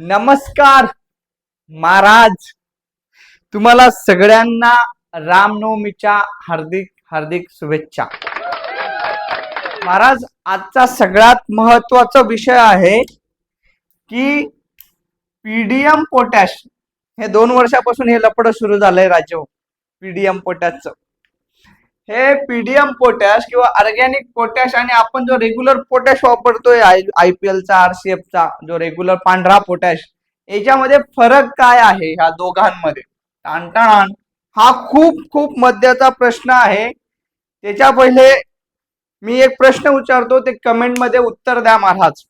नमस्कार महाराज. तुम्हाला सगळ्यांना रामनवमीच्या हार्दिक हार्दिक शुभेच्छा. महाराज आजचा सगळ्यात महत्त्वाचा विषय आहे की पीडीएम पोटॅश हे दोन वर्षापासून हे लपड सुरू झालंय राज्य पीडीएम पोटॅशचं हे पीडीएम पोटॅश किंवा ऑर्गॅनिक पोटॅश आणि आपण जो रेग्युलर पोटॅश वापरतोय आय पी एलचा आरसीएफचा जो रेग्युलर पांढरा पोटॅश याच्यामध्ये फरक काय आहे ह्या दोघांमध्ये? टाणटाण हा खूप खूप मध्याचा प्रश्न आहे. त्याच्या पहिले मी एक प्रश्न विचारतो ते कमेंटमध्ये उत्तर द्या महाराज.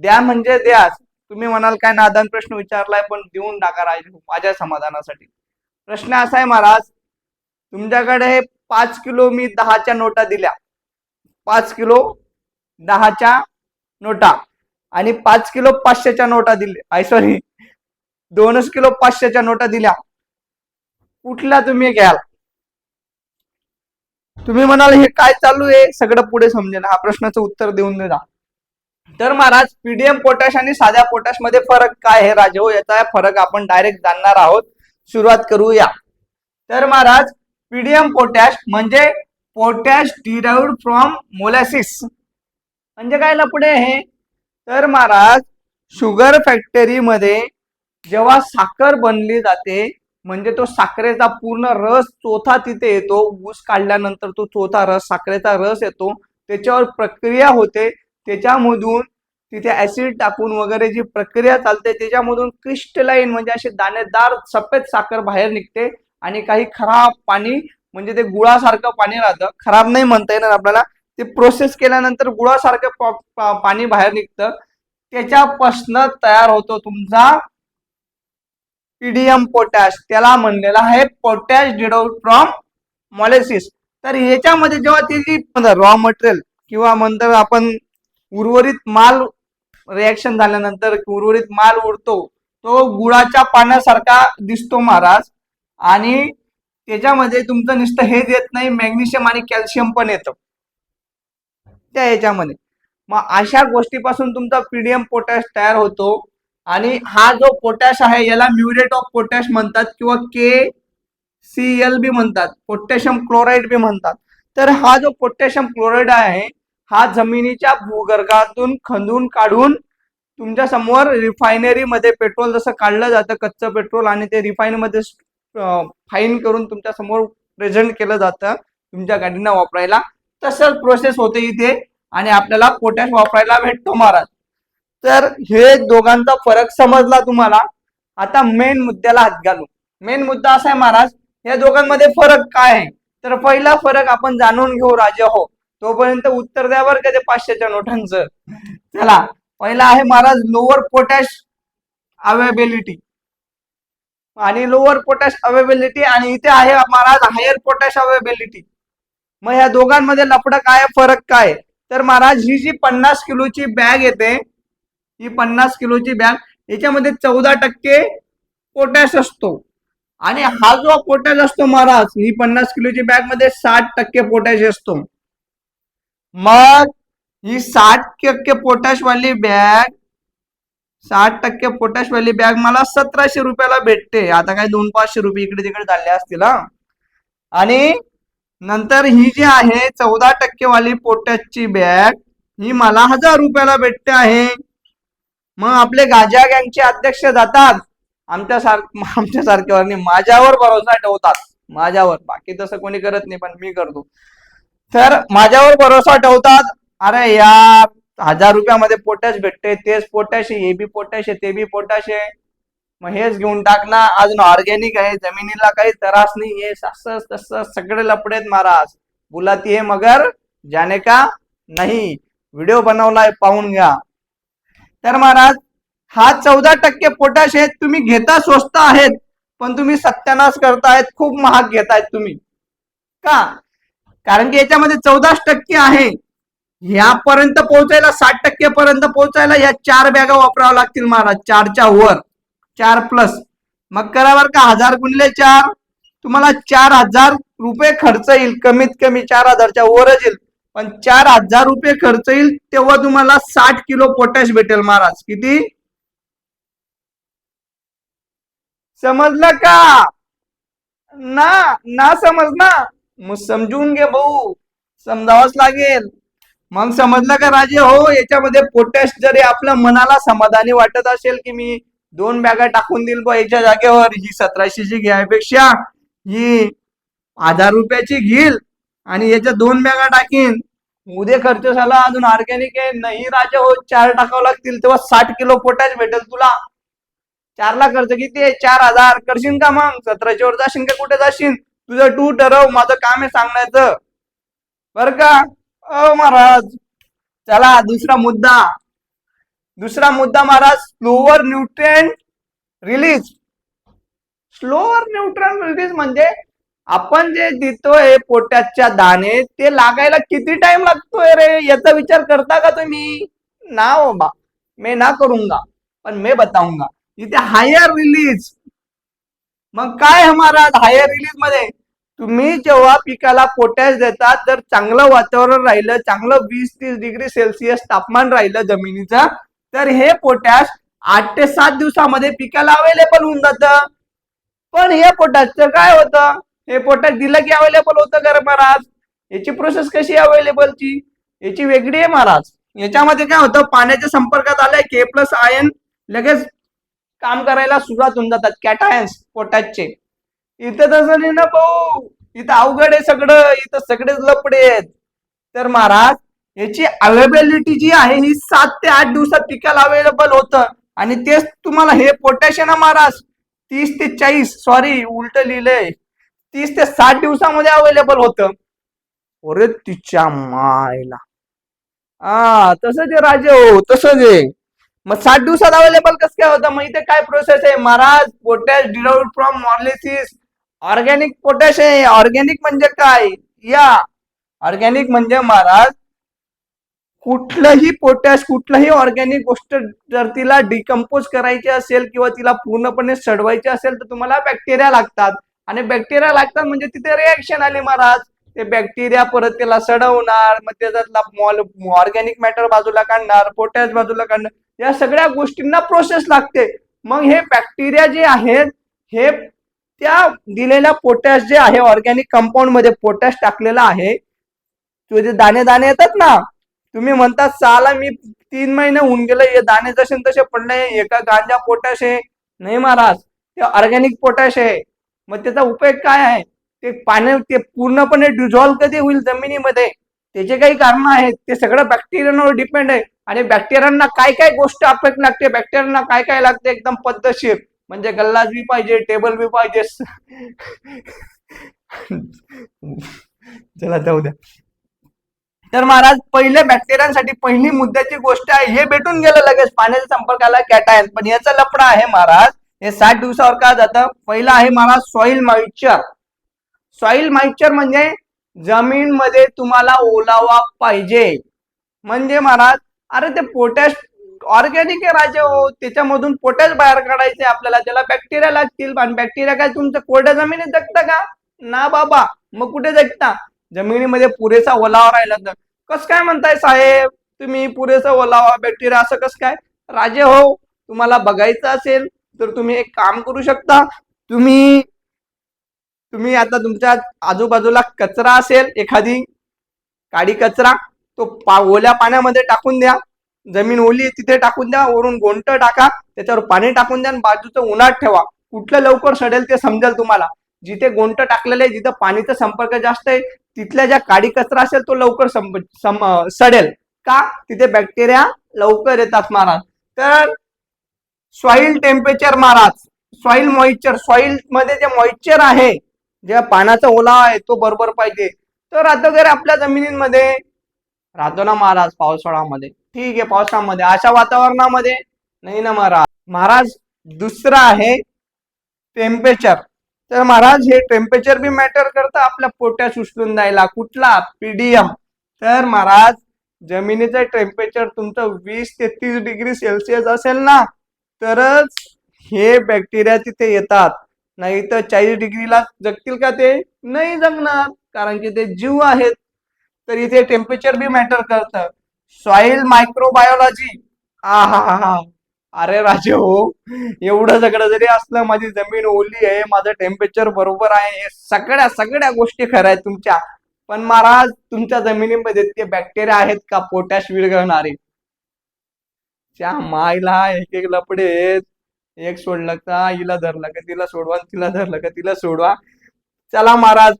द्या म्हणजे द्या तुम्ही म्हणाल काय नादान प्रश्न विचारलाय पण देऊन टाका राज माझ्या समाधानासाठी. प्रश्न असा आहे महाराज तुमच्याकडे हे पाच किलो मी दहाच्या नोटा दिल्या. पाच किलो दहाच्या नोटा आणि पाच किलो पाचशेच्या नोटा दिल्या. आय सॉरी दोनच किलो पाचशेच्या नोटा दिल्या. कुठल्या तुम्ही घ्याल? तुम्ही म्हणाल हे काय चालू आहे? सगळं पुढे समजेल. हा प्रश्नाचं उत्तर देऊन दे तर महाराज पीडीएम पोटॅश आणि साध्या पोटॅशमध्ये फरक काय आहे हो याचा फरक आपण डायरेक्ट जाणणार आहोत. सुरुवात करूया. तर महाराज पीडीएम पोटॅश म्हणजे पोटॅश डिराइव्ड फ्रॉम मोलॅसिस म्हणजे काय लपडे हे तर महाराज शुगर फॅक्टरीमध्ये जेव्हा साखर बनली जाते म्हणजे तो साखरेचा पूर्ण रस चोथा तिथे येतो ऊस काढल्यानंतर तो चोथा रस साखरेचा रस येतो त्याच्यावर प्रक्रिया होते. त्याच्यामधून तिथे ऍसिड टाकून वगैरे जी प्रक्रिया चालते त्याच्यामधून क्रिस्टलाईन म्हणजे असे दाणेदार सफेद साखर बाहेर निघते. आणि काही खराब पाणी म्हणजे ते गुळासारखं पाणी राहतं खराब नाही म्हणता येणार आपल्याला. ते प्रोसेस केल्यानंतर गुळासारखं पाणी बाहेर निघतं. त्याच्यापासून तयार होतो तुमचा पीडीएम पोटॅश त्याला म्हणलेला आहे पोटॅश डिडोड फ्रॉम मॉलेसिस तर ह्याच्यामध्ये जेव्हा त्याची रॉ मटेरियल किंवा म्हणतात आपण उर्वरित माल रिॲक्शन झाल्यानंतर उर्वरित माल उडतो तो गुळाच्या पाण्यासारखा दिसतो महाराज. आणि त्याच्यामध्ये तुमचं नुसतं हेच येत नाही मॅग्नेशियम आणि कॅल्शियम पण येतं. त्या याच्यामध्ये. मग अशा गोष्टीपासून तुमचा पीडीएम पोटॅश तयार होतो. आणि हा जो पोटॅश आहे याला म्युरेट ऑफ पोटॅश म्हणतात किंवा के सी एल बी म्हणतात. पोटॅशियम क्लोराईड बी म्हणतात. तर हा जो पोटॅशियम क्लोराईड आहे हा जमिनीच्या भूगर्भातून खंदून काढून तुमच्यासमोर रिफायनरीमध्ये पेट्रोल जसं काढलं जातं कच्चं पेट्रोल आणि ते रिफायनरीमध्ये फाईन करून तुमच्यासमोर प्रेझेंट केलं जातं. तुमच्या गाडींना वापरायला. तसंच प्रोसेस होते इथे. आणि आपल्याला पोटॅश वापरायला भेटतो महाराज. तर हे दोघांचा फरक समजला तुम्हाला. आता मेन मुद्द्याला हात घालू मेन मुद्दा असा आहे महाराज या दोघांमध्ये फरक काय आहे? तर पहिला फरक आपण जाणून घेऊ राजा हो. तोपर्यंत उत्तर द्या बरं का ते पाचशेच्या नोटांचं. चला पहिला आहे महाराज लोअर पोटॅश अवेबिलिटी आणि लोअर पोटॅश अवेबिलिटी आणि इथे आहे महाराज हायर पोटॅश अवेबिलिटी मग ह्या दोघांमध्ये लफडं काय फरक काय? तर महाराज ही जी पन्नास किलोची बॅग येते ही पन्नास किलोची बॅग याच्यामध्ये चौदा टक्के पोटॅश असतो. आणि हा जो पोटॅश असतो महाराज ही पन्नास किलोची बॅगमध्ये साठ टक्के पोटॅश असतो. मग ही साठ टक्के पोटॅश वाली बॅग साठ टक्के पोटॅश वाली बॅग मला सतराशे रुपयाला भेटते. आता काय दोन पाचशे रुपये इकडे तिकडे झाले असतील आणि नंतर ही जी आहे चौदा टक्के वाली पोटॅशची बॅग ही मला हजार रुपयाला भेटते आहे. मग आपले गाजा गँगचे अध्यक्ष जातात. आमच्या सार आमच्या सारख्यावर माझ्यावर भरोसा ठेवतात. माझ्यावर. बाकी तसं कोणी करत नाही पण मी करतो. तर माझ्यावर भरोसा ठेवतात. अरे यार हजार रुपयामध्ये पोटॅश भेटते तेच पोटॅश आहे हे बी पोटॅश आहे ते बी पोटॅश आहे. मग हेच घेऊन टाक ना अजून ऑर्गॅनिक आहे जमिनीला काही त्रास नाही हे असं तसं सगळे लपडेत महाराज. बुलाती हे मगर जाने का नाही. व्हिडिओ बनवलाय पाहून घ्या. तर महाराज हा चौदा टक्के पोटॅश आहेत तुम्ही घेता स्वस्त आहेत पण तुम्ही सत्यानाश करतायत खूप महाग घेतायत तुम्ही. का? कारण की याच्यामध्ये चौदाच टक्के आहे. ह्यापर्यंत पोहोचायला साठ टक्के पर्यंत पोहोचायला या चार बॅगा वापराव्या लागतील महाराज चारच्या वर. चार प्लस मग करा बरं का हजार गुणले चार. तुम्हाला चार हजार रुपये खर्च येईल कमीत कमी चार हजारच्या वरच येईल. पण चार हजार रुपये खर्च येईल तेव्हा तुम्हाला साठ किलो पोटॅश भेटेल महाराज. किती? समजलं का? ना ना समज ना मग समजून घे भाऊ. समजावंच लागेल. मग समजलं का राजे? हो याच्यामध्ये पोटॅश जरी आपल्या मनाला समाधानी वाटत असेल की मी दोन बॅगा टाकून देईल बा याच्या जागेवर ही सतराशेची घ्यायपेक्षा ही हजार रुपयाची घेईल आणि याच्या दोन बॅगा टाकीन. उद्या खर्च झाला अजून ऑर्गॅनिक आहे. नाही राजा हो चार टाकावं लागतील. तेव्हा साठ किलो पोटॅश भेटेल तुला. चारला खर्च किती आहे? चार हजार. करशील का मग? सतराशे वर जाशील का? कुठे जाशील? तुझं तू ठरव. माझं काम आहे सांगण्याचं. बर का? अ महाराज चला दुसरा मुद्दा. दुसरा मुद्दा Maharaj slower nutrient release slower nutrient release म्हणजे आपण जे देतोय पोट्याच्या दाणे ते लागायला किती टाइम लागतोय रे? याचा विचार करता का तुम्ही? ना हो बा. मे ना करूंगा पण मे बताऊंगा. इथे हायर रिलीज मग काय महाराज हायर रिलीजमध्ये? तुम्ही जेव्हा पिकाला पोटॅश देतात जर चांगलं वातावरण राहिलं चांगलं वीस तीस डिग्री सेल्सिअस तापमान राहिलं जमिनीचं तर हे पोटॅश आठ ते सात दिवसामध्ये पिकाला अवेलेबल होऊन जातं. पण हे पोटॅशचं काय होतं? हे पोटॅश दिलं की अवेलेबल होतं का महाराज. याची प्रोसेस कशी अवेलेबलची याची वेगळी आहे महाराज. याच्यामध्ये काय होतं? पाण्याच्या संपर्कात आलंय के प्लस आयन लगेच काम करायला सुरुवात होऊन जातात कॅटायन्स पोटॅशचे इथं तसं नाही ना भाऊ. इथं अवघड आहे सगळं. इथं सगळेच लपडे आहेत. तर महाराज याची अवेलेबिलिटी जी आहे ही सात ते आठ दिवसात पिकाला अवेलेबल होतं. आणि तेच तुम्हाला हे पोटॅश आहे ना महाराज? तीस ते चाळीस सॉरी उलट लिहिलंय. तीस ते साठ दिवसामध्ये अवेलेबल होतं. अरे तिच्या मायला. हा तसंच आहे राजे हो तसंच आहे मग साठ दिवसात अवेलेबल कसं काय होतं? मग इथे काय प्रोसेस आहे? Maharaj potash derived from molasses organic potash आहे. ऑर्गॅनिक म्हणजे काय? या. ऑर्गॅनिक म्हणजे महाराज कुठलंही पोटॅश कुठलंही ऑर्गॅनिक गोष्ट जर तिला डिकम्पोज करायची असेल किंवा तिला पूर्णपणे सडवायची असेल तर तुम्हाला बॅक्टेरिया लागतात. आणि बॅक्टेरिया लागतात म्हणजे तिथे रिॲक्शन आले महाराज. ते बॅक्टेरिया परत त्याला सडवणार मग त्याच्यातला मॉल ऑर्गॅनिक मॅटर बाजूला काढणार पोटॅश बाजूला काढणार. या सगळ्या गोष्टींना प्रोसेस लागते. मग हे बॅक्टेरिया जे आहेत हे त्या दिलेल्या पोटॅश जे आहे ऑर्गॅनिक कंपाऊंडमध्ये पोटॅश टाकलेला आहे तुझे दाणे दाणे येतात ना तुम्ही म्हणता साला मी तीन महिने होऊन गेले हे दाणे जसे तसे पडले एका गांजा पोटॅश आहे? नाही महाराज ते ऑर्गॅनिक पोटॅश आहे. मग त्याचा उपयोग काय आहे? ते पाणी ते पूर्णपणे डिझॉल्व कधी होईल जमिनीमध्ये? त्याचे काही कारण आहेत. ते सगळं बॅक्टेरियावर डिपेंड आहे. आणि बॅक्टेरियांना काय काय गोष्ट अफेक्ट लागते? बॅक्टेरियांना काय काय लागते? एकदम पद्धतशीर. म्हणजे गल्लास बी पाहिजे टेबल बी पाहिजे. चला जाऊ द्या. तर महाराज पहिले बॅक्टेरियांसाठी पहिली मुद्द्याची गोष्ट आहे हे भेटून गेलं लगेच. पाण्याच्या संपर्काला कॅटायन पण याचा लपडा आहे महाराज हे साठ दिवसावर का जातं? पहिलं आहे महाराज सॉइल मॉइश्चर सॉइल मॉइश्चर म्हणजे जमीन मध्ये तुम्हाला ओलावा पाहिजे. म्हणजे महाराज अरे ते पोटॅश ऑर्गॅनिक आहे राजा हो. त्याच्यामधून पोटॅश बाहेर काढायचे आपल्याला. त्याला बॅक्टेरिया लागतील आणि बॅक्टेरिया काय तुमचं कोरड्या जमिनीत जगतं का? ना बाबा. मग कुठे जगता? जमिनीमध्ये पुरेसा ओलावा राहिला तर. कस काय म्हणताय साहेब? तुम्ही पुरेसा ओलावा बॅक्टेरिया असं कसं काय? राजे हो. तुम्हाला बघायचं असेल तर तुम्ही एक काम करू शकता. तुम्ही तुम्ही आता तुमच्या आजूबाजूला कचरा असेल एखादी काडी कचरा तो पा ओल्या पाण्यामध्ये टाकून द्या. जमीन ओली आहे तिथे टाकून द्या वरून गोंट टाका त्याच्यावर पाणी टाकून द्या आणि बाजूचं उन्हात ठेवा. कुठलं लवकर सडेल ते समजेल तुम्हाला. जिथे गोंट टाकलेलं आहे जिथं पाणीचा संपर्क जास्त आहे तिथल्या ज्या काडी कचरा असेल तो लवकर संप- सम- सडेल. का? तिथे बॅक्टेरिया लवकर येतात महाराज. तर सॉइल टेम्परेचर महाराज सॉइल मॉइश्चर सॉइलमध्ये जे मॉइश्चर आहे जे पाण्याचा ओलावा आहे तो बरोबर पाहिजे. तर राहतो जर आपल्या जमिनींमध्ये राहतो ना महाराज पावसाळ्यामध्ये ठीक आहे पावसामध्ये. अशा वातावरणामध्ये नाही ना महाराज? महाराज दुसरं आहे टेम्परेचर तर महाराज हे टेम्परेचर बी मॅटर करतं आपल्या पोट्यास उचलून द्यायला. कुठला? पीडीएम तर महाराज जमिनीचं टेम्परेचर तुमचं वीस ते तीस डिग्री सेल्सिअस असेल ना तरच हे बॅक्टेरिया तिथे येतात. नाही तर चाळीस डिग्रीला जगतील का ते? नाही जगणार कारण की ते जीव आहेत. तर इथे टेम्परेचर बी मॅटर करतं. सॉइल मायक्रोबायोलॉजी हा हा हा अरे राजे हो एवढं सगळं जरी असलं माझी जमीन ओली आहे माझं टेम्परेचर बरोबर आहे हे सगळ्या सगळ्या गोष्टी खऱ्या आहेत तुमच्या. पण महाराज तुमच्या जमिनीमध्ये ते बॅक्टेरिया आहेत का? पोटॅश विरघळणारे. त्या मायला एक एक लपडे एक सोडलं का हिला धरलं का तिला सोडवा तिला धरलं का तिला सोडवा. चला महाराज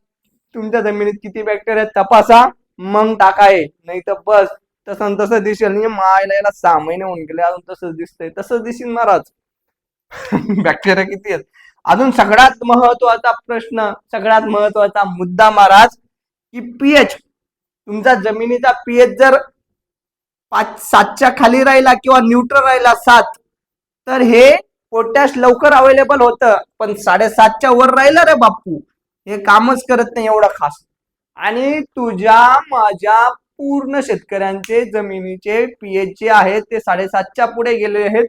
तुमच्या जमिनीत किती बॅक्टेरिया तपासा. मग टाकाय नाही तर बस. तसं तसं दिसेल. म्हणजे मायला याला सहा महिने होऊन गेले अजून तसंच दिसतंय. तसंच दिसेल महाराज. बॅक्टेरिया किती आहेत? अजून सगळ्यात महत्त्वाचा प्रश्न सगळ्यात महत्त्वाचा मुद्दा महाराज की पीएच तुमचा जमिनीचा पीएच जर पाच सातच्या खाली राहिला किंवा न्यूट्रल राहिला सात तर हे पोटॅश लवकर अवेलेबल होतं. पण साडेसातच्या वर राहिलं रे बापू. हे कामच करत नाही एवढं खास. आणि तुझ्या माझ्या पूर्ण शेतकऱ्यांचे जमिनीचे पीएच जे आहेत ते साडेसातच्या पुढे गेले आहेत.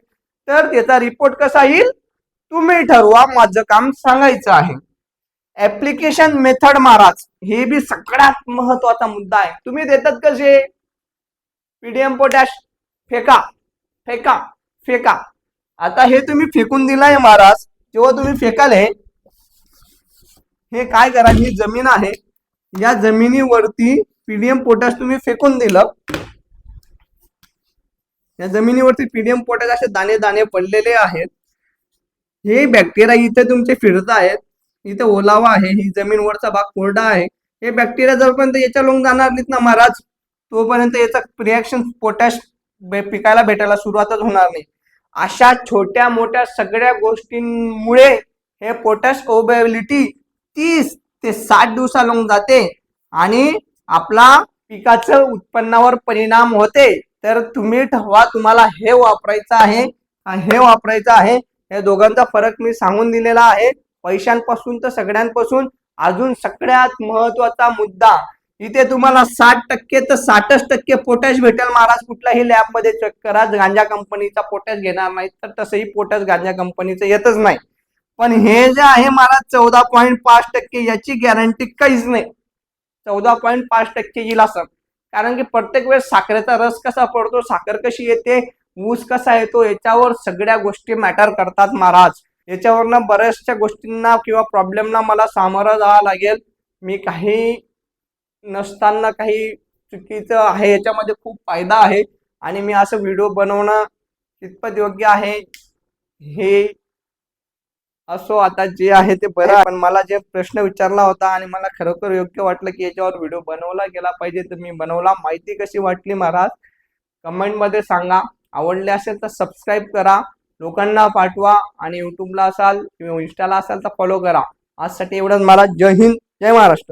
तर त्याचा रिपोर्ट कसा येईल? तुम्ही ठरवा माझं काम सांगायचं आहे. ऍप्लिकेशन मेथड महाराज हे बी सगळ्यात महत्त्वाचा मुद्दा आहे. तुम्ही देतात कसे? पीडीएम पोटॅश फेका फेका फेका. आता हे तुम्ही फेकून दिलाय महाराज. जेव्हा तुम्ही फेकाल हे हे काय करा ही जमीन आहे. या जमिनीवरती पीडीएम पोटॅश तुम्ही फेकून दिलं. या जमिनीवरती पीडीएम पोटॅश असे दाणे दाणे पडलेले आहेत. हे बॅक्टेरिया इथे तुमचे फिरत आहेत. इथे ओलावा आहे. ही जमीनवरचा भाग कोरडा आहे. हे बॅक्टेरिया जोपर्यंत याच्या लोंग जाणार नाहीत ना महाराज तोपर्यंत याचा रिॲक्शन पोटॅश पिकायला भेटायला सुरुवातच होणार नाही. अशा छोट्या मोठ्या सगळ्या गोष्टींमुळे हे पोटॅश ओबेबिलिटी तीस ते साठ दिवसालोंग जाते. आणि आपला पिकाचं उत्पन्नावर परिणाम होते तर तुम्ही ठरवा तुम्हाला हे वापरायचं आहे हे वापरायचं आहे. हे दोघांचा फरक मी सांगून दिलेला आहे. पैशांपासून तर सगळ्यांपासून. अजून सगळ्यात महत्त्वाचा मुद्दा इथे तुम्हाला साठ टक्के तर साठच टक्के पोटॅश भेटेल. महाराज कुठल्याही लॅबमध्ये चेक करा गांजा कंपनीचा पोटॅश घेणार नाही तर तसंही पोटॅश गांजा कंपनीचं येतच नाही. पण हे जे आहे महाराज चौदा पॉईंट पाच टक्के याची गॅरंटी काहीच नाही. चौदा पॉईंट पाच टक्के येईल असं. कारण की प्रत्येक वेळेस साखरेचा रस कसा पडतो साखर कशी येते ऊस कसा येतो याच्यावर सगळ्या गोष्टी मॅटर करतात महाराज. याच्यावरनं बऱ्याचशा गोष्टींना किंवा प्रॉब्लेमना मला सामोरं जावं लागेल. मी काही नसताना काही चुकीचं आहे याच्यामध्ये खूप फायदा आहे. आणि मी असं व्हिडिओ बनवणं कितपत योग्य आहे हे असो आता जे आहे ते बरं पण मला जे प्रश्न विचारला होता आणि मला खरोखर योग्य वाटलं की याच्यावर व्हिडिओ बनवला गेला पाहिजे तर मी बनवला. माहिती कशी वाटली महाराज? कमेंटमध्ये सांगा. आवडले असेल तर सबस्क्राईब करा. लोकांना पाठवा आणि युट्यूबला असाल किंवा इंस्टाला असाल तर फॉलो करा. आजसाठी एवढंच. महाराज जय हिंद. जय महाराष्ट्र.